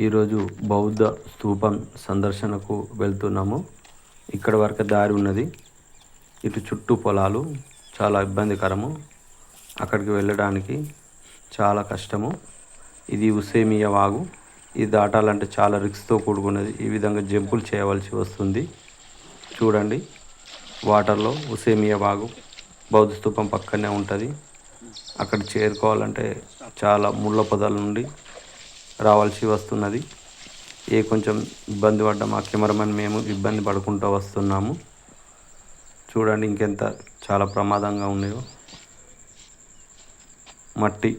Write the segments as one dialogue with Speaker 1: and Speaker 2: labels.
Speaker 1: ఈరోజు బౌద్ధ స్థూపం సందర్శనకు వెళ్తున్నాము. ఇక్కడ వరకు దారి ఉన్నది. ఇటు చుట్టూ పొలాలు చాలా ఇబ్బందికరము. అక్కడికి వెళ్ళడానికి చాలా కష్టము. ఇది ఉసేమియా వాగు. ఇది దాటాలంటే చాలా రిస్క్తో కూడుకున్నది. ఈ విధంగా జంపులు చేయవలసి వస్తుంది. చూడండి వాటర్లో ఉసేమియా వాగు బౌద్ధ స్థూపం పక్కనే ఉంటుంది. అక్కడ చేరుకోవాలంటే చాలా ముళ్ళ పొదల నుండి రావాల్సి వస్తున్నది. ఏ కొంచెం ఇబ్బంది పడ్డ మా కెమెరామెన్ మేము ఇబ్బంది పడుకుంటూ వస్తున్నాము. చూడండి ఇంకెంత చాలా ప్రమాదంగా ఉన్నాయో మట్టి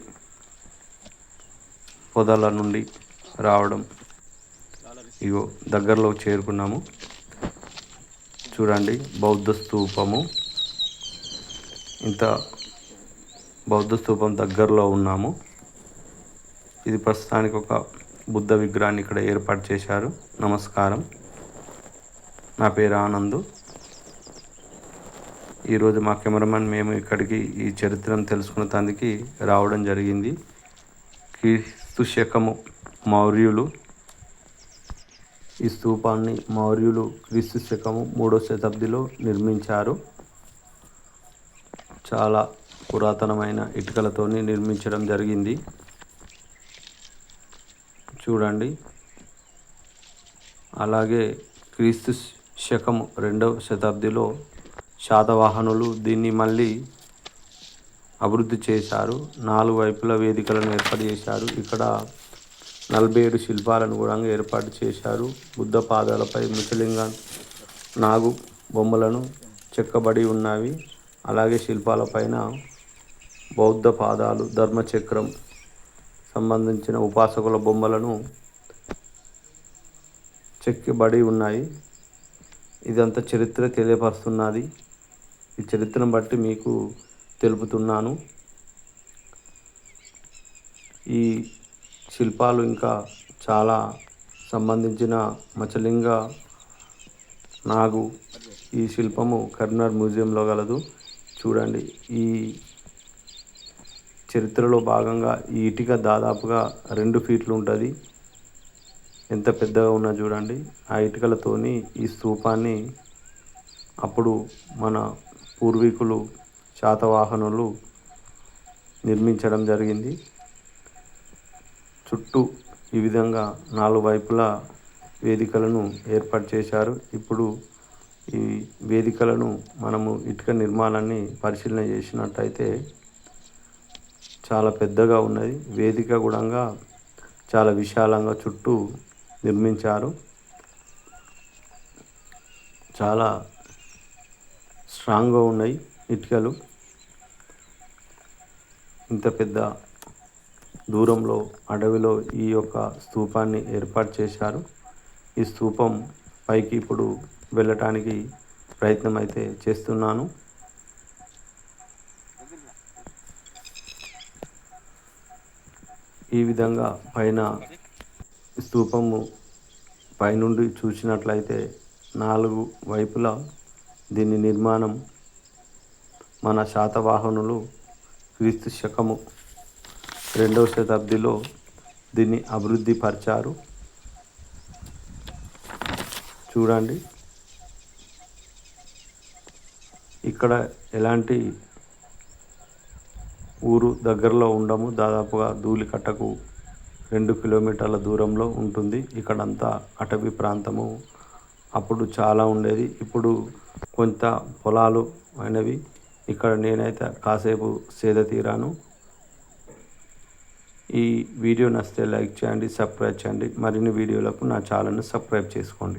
Speaker 1: పొదల నుండి రావడం. ఇగో దగ్గరలో చేరుకున్నాము. చూడండి బౌద్ధ స్తూపము ఇంత బౌద్ధ స్తూపం దగ్గరలో ఉన్నాము. ఇది ప్రస్తుతానికి ఒక బుద్ధ విగ్రహాన్ని ఇక్కడ ఏర్పాటు చేశారు. నమస్కారం. నా పేరు ఆనంద్. ఈరోజు మా కెమెరామెన్ మేము ఇక్కడికి ఈ చరిత్రను తెలుసుకున్న తందుకి రావడం జరిగింది. క్రీస్తు శకము మౌర్యులు. ఈ స్తూపాన్ని మౌర్యులు క్రీస్తు శకము మూడో శతాబ్దిలో నిర్మించారు. చాలా పురాతనమైన ఇటుకలతోని నిర్మించడం జరిగింది. చూడండి. అలాగే క్రీస్తు శకం రెండవ శతాబ్దిలో శాతవాహనులు దీన్ని మళ్ళీ అభివృద్ధి చేశారు. నాలుగు వైపుల వేదికలను ఏర్పాటు చేశారు. ఇక్కడ నలభై ఏడు శిల్పాలను కూడా ఏర్పాటు చేశారు. బుద్ధ పాదాలపై ముసలింగ నాగు బొమ్మలను చెక్కబడి ఉన్నవి. అలాగే శిల్పాలపైన బౌద్ధ పాదాలు ధర్మచక్రం సంబంధించిన ఉపాసకుల బొమ్మలను చెక్కబడి ఉన్నాయి. ఇదంతా చరిత్ర తెలియపరుస్తున్నది. ఈ చరిత్రను బట్టి మీకు తెలుపుతున్నాను. ఈ శిల్పాలు ఇంకా చాలా సంబంధించిన మచలింగ నాగు ఈ శిల్పము కరీంనగర్ మ్యూజియంలో గలదు. చూడండి ఈ చరిత్రలో భాగంగా ఈ ఇటుక దాదాపుగా రెండు ఫీట్లు ఉంటుంది. ఎంత పెద్దగా ఉన్నా చూడండి ఆ ఇటుకలతోని ఈ స్తూపాన్ని అప్పుడు మన పూర్వీకులు శాతవాహనులు నిర్మించడం జరిగింది. చుట్టూ ఈ విధంగా నాలుగు వైపులా వేదికలను ఏర్పాటు చేశారు. ఇప్పుడు ఈ వేదికలను మనము ఇటుక నిర్మాణాన్ని పరిశీలన చేసినట్టయితే చాలా పెద్దగా ఉన్నది. వేదిక కూడా చాలా విశాలంగా చుట్టూ నిర్మించారు. చాలా స్ట్రాంగ్గా ఉన్నాయి ఇటుకలు. ఇంత పెద్ద దూరంలో అడవిలో ఈ యొక్క స్తూపాన్ని ఏర్పాటు చేశారు. ఈ స్తూపం పైకి ఇప్పుడు వెళ్ళటానికి ప్రయత్నం అయితే చేస్తున్నాను. ఈ విధంగా పైన స్తూపము పైనుండి చూసినట్లయితే నాలుగు వైపులా దీని నిర్మాణం మన శాతవాహనులు క్రీస్తు శకము రెండవ శతాబ్దిలో దీన్ని అభివృద్ధి పరిచారు. చూడండి. ఇక్కడ ఎలాంటి ఊరు దగ్గరలో ఉండము. దాదాపుగా ధూళికట్టకు రెండు కిలోమీటర్ల దూరంలో ఉంటుంది. ఇక్కడంతా అటవీ ప్రాంతము. అప్పుడు చాలా ఉండేది. ఇప్పుడు కొంత పొలాలు అయినవి. ఇక్కడ నేనైతే కాసేపు సేద తీరాను. ఈ వీడియో నచ్చితే లైక్ చేయండి సబ్స్క్రైబ్ చేయండి. మరిన్ని వీడియోలకు నా ఛానల్ను సబ్స్క్రైబ్ చేసుకోండి.